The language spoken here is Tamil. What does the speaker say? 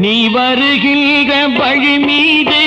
நீ வருகின்ற வழி மீது